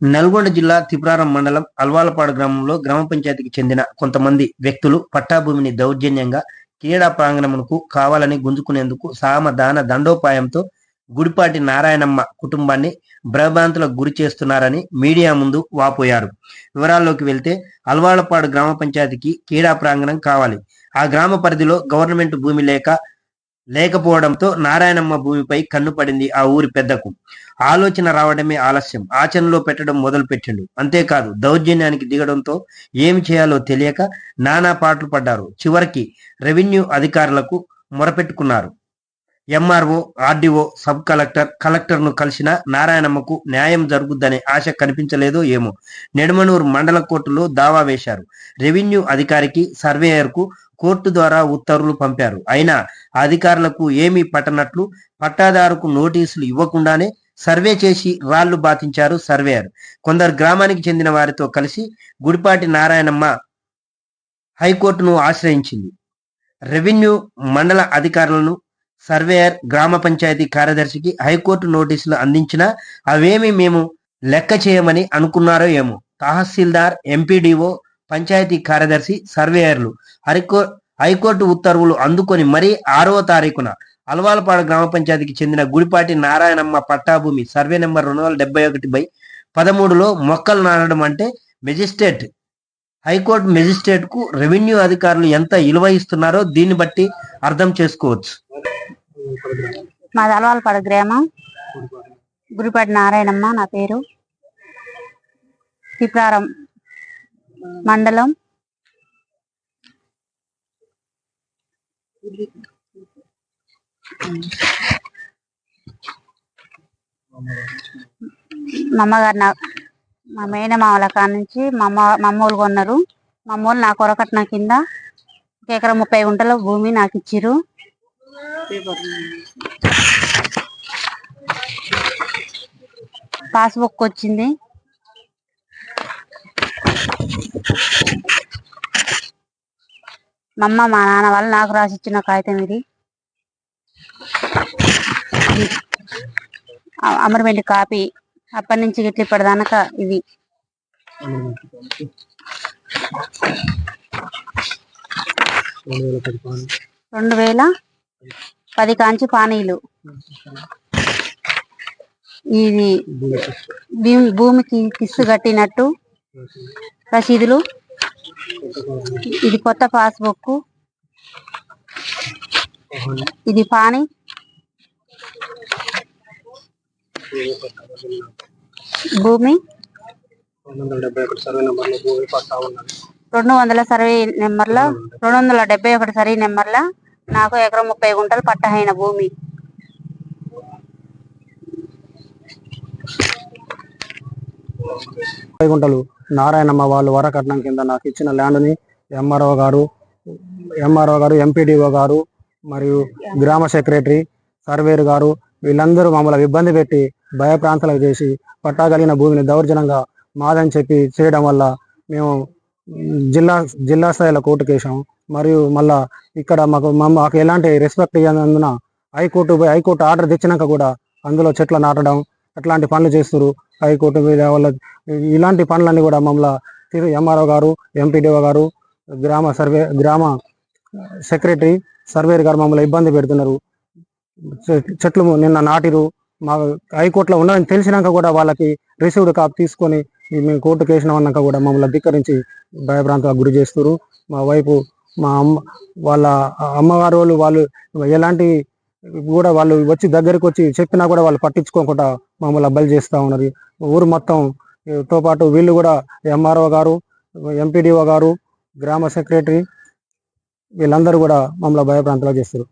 నల్గొండ జిల్లా తిప్రారం మండలం అల్వాలపాడు గ్రామంలో గ్రామ పంచాయతీకి చెందిన కొంతమంది వ్యక్తులు పట్టాభూమిని దౌర్జన్యంగా క్రీడా ప్రాంగణమునకు కావాలని గుంజుకునేందుకు సామ దాన దండోపాయంతో గుడిపాటి నారాయణమ్మ కుటుంబాన్ని భ్రభ్రాంతులకు గురి చేస్తున్నారని మీడియా ముందు వాపోయారు. వివరాల్లోకి వెళ్తే అల్వాలపాడు గ్రామ పంచాయతీకి క్రీడా ప్రాంగణం కావాలి. ఆ గ్రామ పరిధిలో గవర్నమెంట్ భూమి లేక లేకపోవడంతో నారాయణమ్మ భూమిపై కన్ను పడింది ఆ ఊరి పెద్దకు. ఆలోచన రావడమే ఆలస్యం. ఆచరణలో పెట్టడం మొదలు పెట్టిండు అంతేకాదు దౌర్జన్యానికి దిగడంతో ఏమి చేయాలో తెలియక నానా పాటలు పడ్డారు. చివరికి రెవెన్యూ అధికారులకు మొరపెట్టుకున్నారు. ఎంఆర్ఓ ఆర్డీఓ సబ్ కలెక్టర్ కలెక్టర్ను కలిసిన నారాయణమ్మకు న్యాయం జరుగుద్దనే ఆశ కనిపించలేదో ఏమో. నెడమనూరు మండల కోర్టులో దావా వేశారు. రెవెన్యూ అధికారికి సర్వేయర్కు కోర్టు ద్వారా ఉత్తర్వులు పంపారు. అయినా అధికారులకు ఏమీ పట్టనట్లు పట్టాదారుకు నోటీసులు ఇవ్వకుండానే సర్వే చేసి రాళ్ళు బాతించారు సర్వేయర్. కొందరు గ్రామానికి చెందిన వారితో కలిసి గుడిపాటి నారాయణమ్మ హైకోర్టును ఆశ్రయించింది. రెవెన్యూ మండల అధికారులను సర్వేయర్ గ్రామ పంచాయతీ కార్యదర్శికి హైకోర్టు నోటీసులు అందించినా అవేమి మేము లెక్క చేయమని అనుకున్నారో ఏమో. తహసీల్దార్ ఎంపీడీఓ పంచాయతీ కార్యదర్శి సర్వేయర్లు హరికో హైకోర్టు ఉత్తర్వులు అందుకొని మరీ ఆరవ తారీఖున అల్వాలపాడు గ్రామ పంచాయతీకి చెందిన గుడిపాటి నారాయణమ్మ పట్టాభూమి సర్వే నెంబర్ రెండు వందల డెబ్బై ఒకటి బై పదమూడులో మొక్కలు నాటడం అంటే మెజిస్ట్రేట్ హైకోర్టు మెజిస్ట్రేట్కు రెవెన్యూ అధికారులు ఎంత విలువ ఇస్తున్నారో దీన్ని బట్టి అర్థం చేసుకోవచ్చు. మాది అలవాలపాడు గ్రామం. గురిపాటి నారాయణమ్మ నా పేరు. తిప్రారం మండలం. మా అమ్మగారు నా మా మేనమామల కాడ నుంచి మా అమ్మ మా అమ్మోళ్ళు కొన్నారు. మా అమ్మోళ్ళు నా కొరకట్న కింద ఒక ఎకరం ముప్పై గుంటల భూమి నాకు ఇచ్చిర్రు. పాస్బుక్ వచ్చింది. మా అమ్మ మా నాన్న వాళ్ళు నాకు రాసిచ్చిన కాగితం ఇది. అ- కాపీ అప్పటి నుంచి గిట్ల ఇప్పటిదానక ఇది. రెండు వేల పది కాంచి పానీలు. ఇది భూమి- భూమికి కిస్సు కట్టినట్టు రసీదులు. ఇది కొత్త పాస్బుక్. ఇది పాని. భూమి. రెండు వందల సర్వే నెంబర్ల రెండు వందల డెబ్బై ఒకటి సర్వే నెంబర్ల నాకు ఎకరం ముప్పై గుంటలు పట్టహైన భూమి. ముప్పై గుంటలు. నారాయణమ్మ వాళ్ళు వరకట్నం కింద నాకు ఇచ్చిన ల్యాండ్ని ఎంఆర్ఓ గారు ఎంఆర్ఓ గారు ఎంపీడీఓ గారు మరియు గ్రామ సెక్రటరీ సర్వేరు గారు వీళ్ళందరూ మమ్మల్ని ఇబ్బంది పెట్టి భయప్రాంతాలకు చేసి పట్టాగలిగిన భూమిని దౌర్జన్యంగా మాదని చెప్పి చేయడం వల్ల మేము జిల్లా జిల్లా స్థాయిలో కోర్టు కేసాం. మరియు మళ్ళా ఇక్కడ మాకు మాకు ఎలాంటి respect ఇవ్వనందున high court high court order తెచ్చినాక కూడా అందులో చెట్లు నాటడం అట్లాంటి పనులు చేస్తున్నారు హైకోర్టు మీద వాళ్ళ ఇలాంటి పనులన్నీ కూడా మమ్మల్ని ఎంఆర్ఓ గారు ఎంపీడీఓ గారు గ్రామ సర్వే గ్రామ సెక్రటరీ సర్వేర్ గారు మమ్మల్ని ఇబ్బంది పెడుతున్నారు. చె- చెట్లు నిన్న నాటిరు మా హైకోర్టులో ఉన్నదని తెలిసినాక కూడా వాళ్ళకి రిసీవ్డ్ కాపీ తీసుకొని మేము కోర్టు కేసిన అన్నాక కూడా మమ్మల్ని ధిక్కరించి భయభ్రాంతాలకు గురి చేస్తున్నారు మా వైపు మా అమ్మ వాళ్ళ అమ్మగారు వాళ్ళు వాళ్ళు ఎలాంటి కూడా వాళ్ళు వచ్చి దగ్గరికి వచ్చి చెప్పినా కూడా వాళ్ళు పట్టించుకోకుండా మమ్మల్ని అబ్బాయిలు చేస్తూ ఉన్నారు. ఊరు మొత్తం తో పాటు వీళ్ళు కూడా ఎంఆర్ఓ గారు ఎంపీడీఓ గారు గ్రామ సెక్రటరీ వీళ్ళందరూ కూడా మమ్మల్ని భయప్రాంతాలు చేస్తారు